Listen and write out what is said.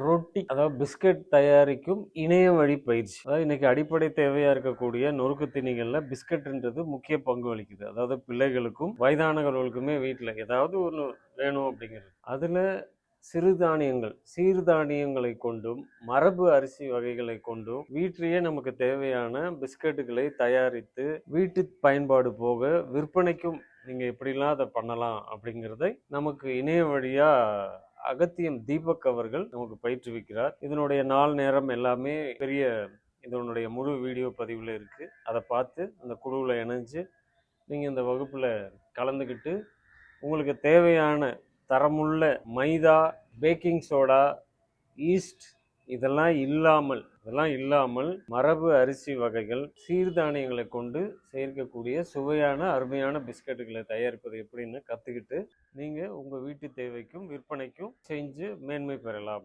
ரொட்டி அதாவது பிஸ்கட் தயாரிக்கும் இணைய வழி பயிற்சி. அதாவது இன்னைக்கு அடிப்படை தேவையா இருக்கக்கூடிய நொறுக்கு திணிகள்ல பிஸ்கட்ன்றது முக்கிய பங்கு வகிக்குது. அதாவது பிள்ளைகளுக்கும் வயதானவர்களுக்குமே வீட்டில் ஏதாவது ஒன்று வேணும் அப்படிங்கிறது. அதுல சிறுதானியங்கள் சீர்தானியங்களை கொண்டும் மரபு அரிசி வகைகளை கொண்டும் வீட்டிலேயே நமக்கு தேவையான பிஸ்கட்டுகளை தயாரித்து வீட்டு பயன்பாடு போக விற்பனைக்கும் நீங்கள் எப்படிலாம் அதை பண்ணலாம் அப்படிங்கிறதை நமக்கு இணைய வழியாக அகத்தியம் தீபக் அவர்கள் நமக்கு பயிற்றுவிக்கிறார். இதனுடைய நாள் நேரம் எல்லாமே பெரிய இதனுடைய முழு வீடியோ பதிவில் இருக்குது அதை பார்த்து அந்த குழுவில் இணைஞ்சு நீங்கள் இந்த வகுப்பில் கலந்துக்கிட்டு உங்களுக்கு தேவையான தரமுள்ள மைதா பேக்கிங் சோடா ஈஸ்ட் இதெல்லாம் இல்லாமல் இதெல்லாம் இல்லாமல் மரபு அரிசி வகைகள் சீர்தானியங்களை கொண்டு சேர்க்கக்கூடிய சுவையான அருமையான பிஸ்கட்டுகளை தயாரிப்பது எப்படின்னு கற்றுக்கிட்டு நீங்கள் உங்கள் வீட்டு தேவைக்கும் விற்பனைக்கும் செஞ்சு மேன்மை பெறலாம்.